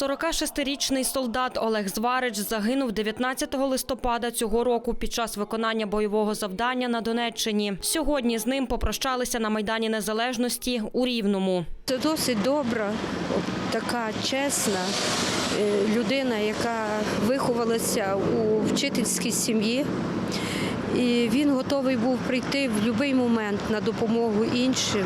46-річний солдат Олег Зварич загинув 19 листопада цього року під час виконання бойового завдання на Донеччині. Сьогодні з ним попрощалися на Майдані Незалежності у Рівному. Це досить добра, така чесна е, людина, яка виховалася у вчительській сім'ї. І він готовий був прийти в будь-який момент на допомогу іншим.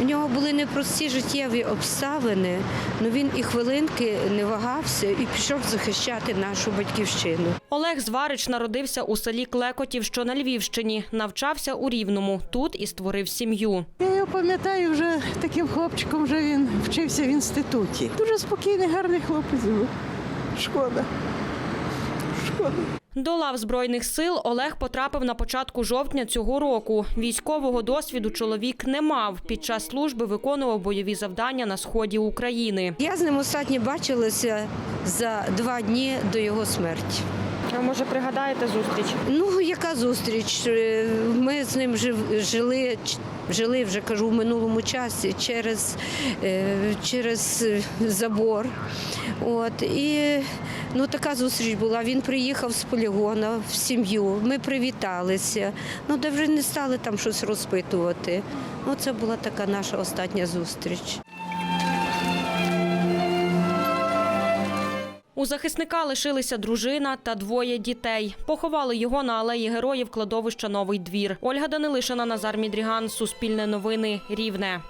В нього були непрості життєві обставини, але він і хвилинки не вагався і пішов захищати нашу батьківщину. Олег Зварич народився у селі Клекотів, що на Львівщині. Навчався у Рівному. Тут і створив сім'ю. Я його пам'ятаю вже таким хлопчиком, вже він вчився в інституті. Дуже спокійний, гарний хлопець був. Шкода. Шкода. До лав Збройних сил Олег потрапив на початку жовтня цього року. Військового досвіду чоловік не мав. Під час служби виконував бойові завдання на сході України. Я з ним останнє бачилася за два дні до його смерті. А може пригадаєте зустріч? Ну, яка зустріч? Е, Ми з ним жили, жили вже кажу в минулому часі через, е, через забор. От, і ну, така зустріч була. Він приїхав з полігона в сім'ю. Ми привіталися. Ну, де вже не стали там щось розпитувати. Ну, це була така наша остання зустріч. Захисника лишилися дружина та двоє дітей. Поховали його на алеї героїв кладовища Новий двір. Ольга Данилишина, Назар Мідріган, Суспільне новини, Рівне.